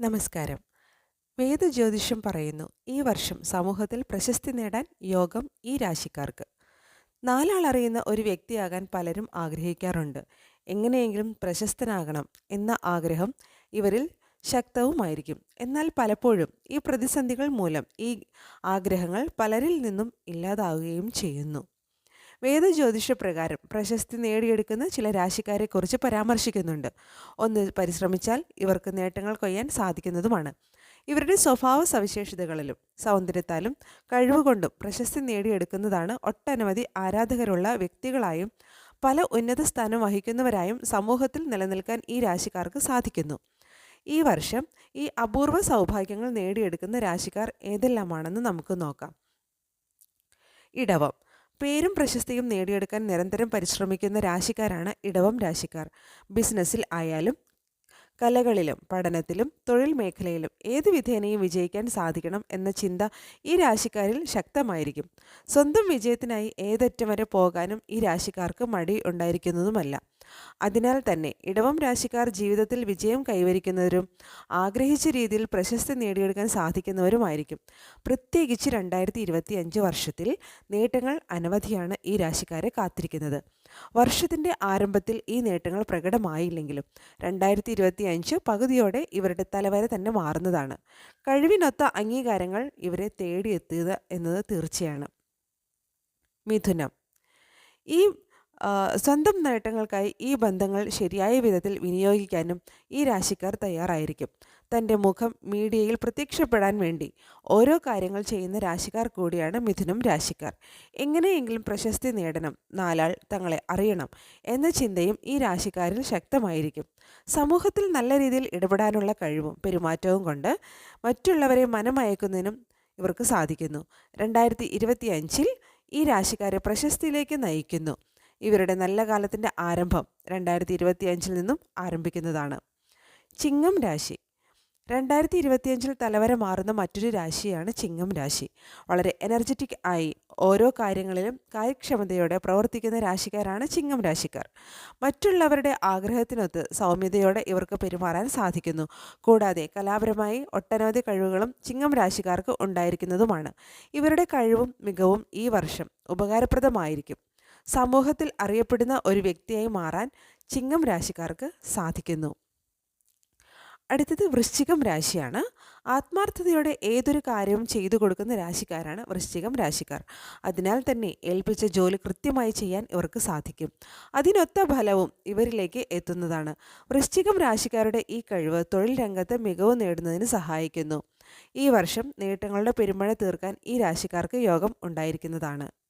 നമസ്കാരം. വേദജ്യോതിഷം പറയുന്നു ഈ വർഷം സമൂഹത്തിൽ പ്രശസ്തി നേടാൻ യോഗം ഈ രാശിക്കാർക്ക്. നാലാളറിയുന്ന ഒരു വ്യക്തിയാകാൻ പലരും ആഗ്രഹിക്കാറുണ്ട്. എങ്ങനെയെങ്കിലും പ്രശസ്തനാകണം എന്ന ആഗ്രഹം ഇവരിൽ ശക്തവുമായിരിക്കും. എന്നാൽ പലപ്പോഴും ഈ പ്രതിസന്ധികൾ മൂലം ഈ ആഗ്രഹങ്ങൾ പലരിൽ നിന്നും ഇല്ലാതാവുകയും ചെയ്യുന്നു. വേദജ്യോതിഷ പ്രകാരം പ്രശസ്തി നേടിയെടുക്കുന്ന ചില രാശിക്കാരെക്കുറിച്ച് പരാമർശിക്കുന്നുണ്ട്. ഒന്ന് പരിശ്രമിച്ചാൽ ഇവർക്ക് നേട്ടങ്ങൾ കൊയ്യാൻ സാധിക്കുന്നതുമാണ്. ഇവരുടെ സ്വഭാവ സവിശേഷതകളിലും സൗന്ദര്യത്താലും കഴിവുകൊണ്ടും പ്രശസ്തി നേടിയെടുക്കുന്നതാണ് ഒട്ടനവധി ആരാധകരുള്ള വ്യക്തികളായും പല ഉന്നത സ്ഥാനം വഹിക്കുന്നവരായും സമൂഹത്തിൽ നിലനിൽക്കാൻ ഈ രാശിക്കാർക്ക് സാധിക്കുന്നു. ഈ വർഷം ഈ അപൂർവ സൗഭാഗ്യങ്ങൾ നേടിയെടുക്കുന്ന രാശിക്കാർ ഏതെല്ലാമാണെന്ന് നമുക്ക് നോക്കാം. ഇടവം പേരും പ്രശസ്തിയും നേടിയെടുക്കാൻ നിരന്തരം പരിശ്രമിക്കുന്ന രാശിക്കാരാണ് ഇടവം രാശിക്കാർ. ബിസിനസ്സിൽ ആയാലും കലകളിലും പഠനത്തിലും തൊഴിൽ മേഖലയിലും ഏത് വിധേനയും വിജയിക്കാൻ സാധിക്കണം എന്ന ചിന്ത ഈ രാശിക്കാരിൽ ശക്തമായിരിക്കും. സ്വന്തം വിജയത്തിനായി ഏതറ്റം വരെ പോകാനും ഈ രാശിക്കാർക്ക് മടി ഉണ്ടായിരിക്കുന്നതുമല്ല. അതിനാൽ തന്നെ ഇടവം രാശിക്കാർ ജീവിതത്തിൽ വിജയം കൈവരിക്കുന്നവരും ആഗ്രഹിച്ച രീതിയിൽ പ്രശസ്തി നേടിയെടുക്കാൻ സാധിക്കുന്നവരുമായിരിക്കും. പ്രത്യേകിച്ച് രണ്ടായിരത്തി ഇരുപത്തി അഞ്ച് വർഷത്തിൽ നേട്ടങ്ങൾ അനവധിയാണ് ഈ രാശിക്കാരെ കാത്തിരിക്കുന്നത്. വർഷത്തിന്റെ ആരംഭത്തിൽ ഈ നേട്ടങ്ങൾ പ്രകടമായില്ലെങ്കിലും രണ്ടായിരത്തി ഇരുപത്തി അഞ്ച് പകുതിയോടെ ഇവരുടെ തലവര തന്നെ മാറുന്നതാണ്. കഴിവിനൊത്ത അംഗീകാരങ്ങൾ ഇവരെ തേടിയെത്തിയത് എന്നത് തീർച്ചയാണ്. മിഥുനം. ഈ സ്വന്തം നേട്ടങ്ങൾക്കായി ഈ ബന്ധങ്ങൾ ശരിയായ വിധത്തിൽ വിനിയോഗിക്കാനും ഈ രാശിക്കാർ തയ്യാറായിരിക്കും. തന്റെ മുഖം മീഡിയയിൽ പ്രത്യക്ഷപ്പെടാൻ വേണ്ടി ഓരോ കാര്യങ്ങൾ ചെയ്യുന്ന രാശിക്കാർ കൂടിയാണ് മിഥുനം രാശിക്കാർ. എങ്ങനെയെങ്കിലും പ്രശസ്തി നേടണം നാലാൾ തങ്ങളെ അറിയണം എന്ന ചിന്തയും ഈ രാശിക്കാരിൽ ശക്തമായിരിക്കും. സമൂഹത്തിൽ നല്ല രീതിയിൽ ഇടപെടാനുള്ള കഴിവും പെരുമാറ്റവും കൊണ്ട് മറ്റുള്ളവരെ മനമയക്കുന്നതിനും ഇവർക്ക് സാധിക്കുന്നു. രണ്ടായിരത്തി ഇരുപത്തി അഞ്ചിൽ ഈ രാശിക്കാരെ പ്രശസ്തിയിലേക്ക് നയിക്കുന്നു. ഇവരുടെ നല്ല കാലത്തിന്റെ ആരംഭം രണ്ടായിരത്തി ഇരുപത്തി അഞ്ചിൽ നിന്നും ആരംഭിക്കുന്നതാണ്. ചിങ്ങം രാശി. രണ്ടായിരത്തി ഇരുപത്തിയഞ്ചിൽ തലവര മാറുന്ന മറ്റൊരു രാശിയാണ് ചിങ്ങം രാശി. വളരെ എനർജറ്റിക് ആയി ഓരോ കാര്യങ്ങളിലും കാര്യക്ഷമതയോടെ പ്രവർത്തിക്കുന്ന രാശിക്കാരാണ് ചിങ്ങം രാശിക്കാർ. മറ്റുള്ളവരുടെ ആഗ്രഹത്തിനൊത്ത് സൗമ്യതയോടെ ഇവർക്ക് പെരുമാറാൻ സാധിക്കുന്നു. കൂടാതെ കലാപരമായി ഒട്ടനവധി കഴിവുകളും ചിങ്ങം രാശിക്കാർക്ക് ഉണ്ടായിരിക്കുന്നതുമാണ്. ഇവരുടെ കഴിവും മികവും ഈ വർഷം ഉപകാരപ്രദമായിരിക്കും. സമൂഹത്തിൽ അറിയപ്പെടുന്ന ഒരു വ്യക്തിയായി മാറാൻ ചിങ്ങം രാശിക്കാർക്ക് സാധിക്കുന്നു. അടുത്തത് വൃശ്ചികം രാശിയാണ്. ആത്മാർത്ഥതയോടെ ഏതൊരു കാര്യവും ചെയ്തു കൊടുക്കുന്ന രാശിക്കാരാണ് വൃശ്ചികം രാശിക്കാർ. അതിനാൽ തന്നെ ഏൽപ്പിച്ച ജോലി കൃത്യമായി ചെയ്യാൻ ഇവർക്ക് സാധിക്കും. അതിനൊത്ത ഫലവും ഇവരിലേക്ക് എത്തുന്നതാണ്. വൃശ്ചികം രാശിക്കാരുടെ ഈ കഴിവ് തൊഴിൽ രംഗത്ത് മികവ് നേടുന്നതിന് സഹായിക്കുന്നു. ഈ വർഷം നേട്ടങ്ങളുടെ പെരുമഴ തീർക്കാൻ ഈ രാശിക്കാർക്ക് യോഗം ഉണ്ടായിരിക്കുന്നതാണ്.